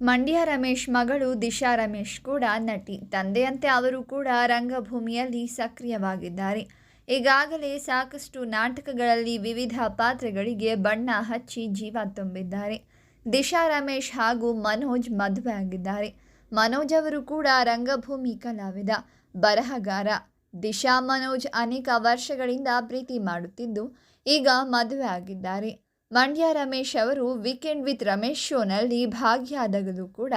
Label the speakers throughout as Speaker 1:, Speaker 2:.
Speaker 1: ಮಂಡ್ಯ ರಮೇಶ್ ಮಗಳು ದಿಶಾ ರಮೇಶ್ ಕೂಡ ನಟಿ. ತಂದೆಯಂತೆ ಅವರು ಕೂಡ ರಂಗಭೂಮಿಯಲ್ಲಿ ಸಕ್ರಿಯವಾಗಿದ್ದಾರೆ. ಈಗಾಗಲೇ ಸಾಕಷ್ಟು ನಾಟಕಗಳಲ್ಲಿ ವಿವಿಧ ಪಾತ್ರಗಳಿಗೆ ಬಣ್ಣ ಹಚ್ಚಿ ಜೀವ ತುಂಬಿದ್ದಾರೆ. ದಿಶಾ ರಮೇಶ್ ಹಾಗೂ ಮನೋಜ್ ಮದುವೆ ಆಗಿದ್ದಾರೆ. ಮನೋಜ್ ಅವರು ಕೂಡ ರಂಗಭೂಮಿ ಕಲಾವಿದ. ಬರಹಗಾರ. ದಿಶಾ ಮನೋಜ್ ಅನೇಕ ವರ್ಷಗಳಿಂದ ಪ್ರೀತಿ ಮಾಡುತ್ತಿದ್ದು, ಈಗ ಮದುವೆ ಆಗಿದ್ದಾರೆ. ಮಂಡ್ಯ ರಮೇಶ್ ಅವರು ವೀಕೆಂಡ್ ವಿತ್ ರಮೇಶ್ ಶೋನಲ್ಲಿ ಭಾಗಿಯಾದಾಗಲೂ ಕೂಡ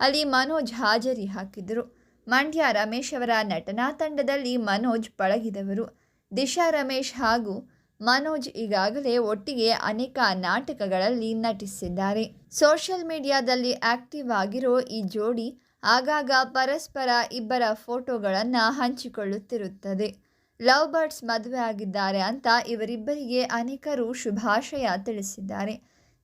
Speaker 1: ಅಲ್ಲಿ ಮನೋಜ್ ಹಾಜರಿ ಹಾಕಿದರು ಮಂಡ್ಯ ರಮೇಶ್ ಅವರ ನಟನಾ ತಂಡದಲ್ಲಿ ಮನೋಜ್ ಪಳಗಿದವರು. ದಿಶಾ ರಮೇಶ್ ಹಾಗೂ ಮನೋಜ್ ಈಗಾಗಲೇ ಒಟ್ಟಿಗೆ ಅನೇಕ ನಾಟಕಗಳಲ್ಲಿ ನಟಿಸಿದ್ದಾರೆ. ಸೋಷಿಯಲ್ ಮೀಡಿಯಾದಲ್ಲಿ ಆಕ್ಟಿವ್ ಆಗಿರೋ ಈ ಜೋಡಿ ಆಗಾಗ ಪರಸ್ಪರ ಇಬ್ಬರ ಫೋಟೋಗಳನ್ನು ಹಂಚಿಕೊಳ್ಳುತ್ತಿರುತ್ತದೆ. ಲವ್ ಬರ್ಡ್ಸ್ ಮದುವೆ ಆಗಿದ್ದಾರೆ ಅಂತ ಇವರಿಬ್ಬರಿಗೆ ಅನೇಕರು ಶುಭಾಶಯ ತಿಳಿಸಿದ್ದಾರೆ.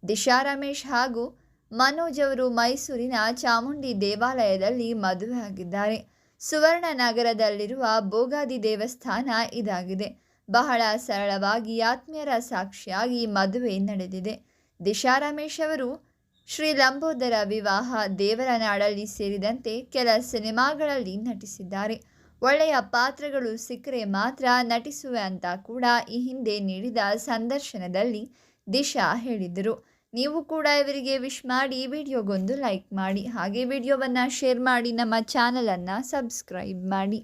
Speaker 1: ದಿಶಾ ರಮೇಶ್ ಹಾಗೂ ಮನೋಜ್ ಅವರು ಮೈಸೂರಿನ ಚಾಮುಂಡಿ ದೇವಾಲಯದಲ್ಲಿ ಮದುವೆ ಆಗಿದ್ದಾರೆ. ಸುವರ್ಣ ನಗರದಲ್ಲಿರುವ ಬೋಗಾದಿ ದೇವಸ್ಥಾನ ಇದಾಗಿದೆ. ಬಹಳ ಸರಳವಾಗಿ ಆತ್ಮೀಯರ ಸಾಕ್ಷಿಯಾಗಿ ಮದುವೆ ನಡೆದಿದೆ. ದಿಶಾ ರಮೇಶ್ ಅವರು ಶ್ರೀ ಲಂಬೋದರ ವಿವಾಹ ದೇವರ ನಾಡಲ್ಲಿ ಸೇರಿದಂತೆ ಕೆಲ ಸಿನಿಮಾಗಳಲ್ಲಿ ನಟಿಸಿದ್ದಾರೆ. ಒಳ್ಳೆಯ ಪಾತ್ರಗಳು ಸಿಕ್ಕರೆ ಮಾತ್ರ ನಟಿಸುವೆ ಅಂತ ಕೂಡ ಈ ಹಿಂದೆ ನೀಡಿದ ಸಂದರ್ಶನದಲ್ಲಿ ದಿಶಾ ಹೇಳಿದರು. ನೀವು ಕೂಡ ಇವರಿಗೆ ವಿಶ್ ಮಾಡಿ, ವಿಡಿಯೋಗೊಂದು ಲೈಕ್ ಮಾಡಿ. ಹಾಗೆ ವಿಡಿಯೋವನ್ನು ಶೇರ್ ಮಾಡಿ, ನಮ್ಮ ಚಾನಲನ್ನು ಸಬ್ಸ್ಕ್ರೈಬ್ ಮಾಡಿ.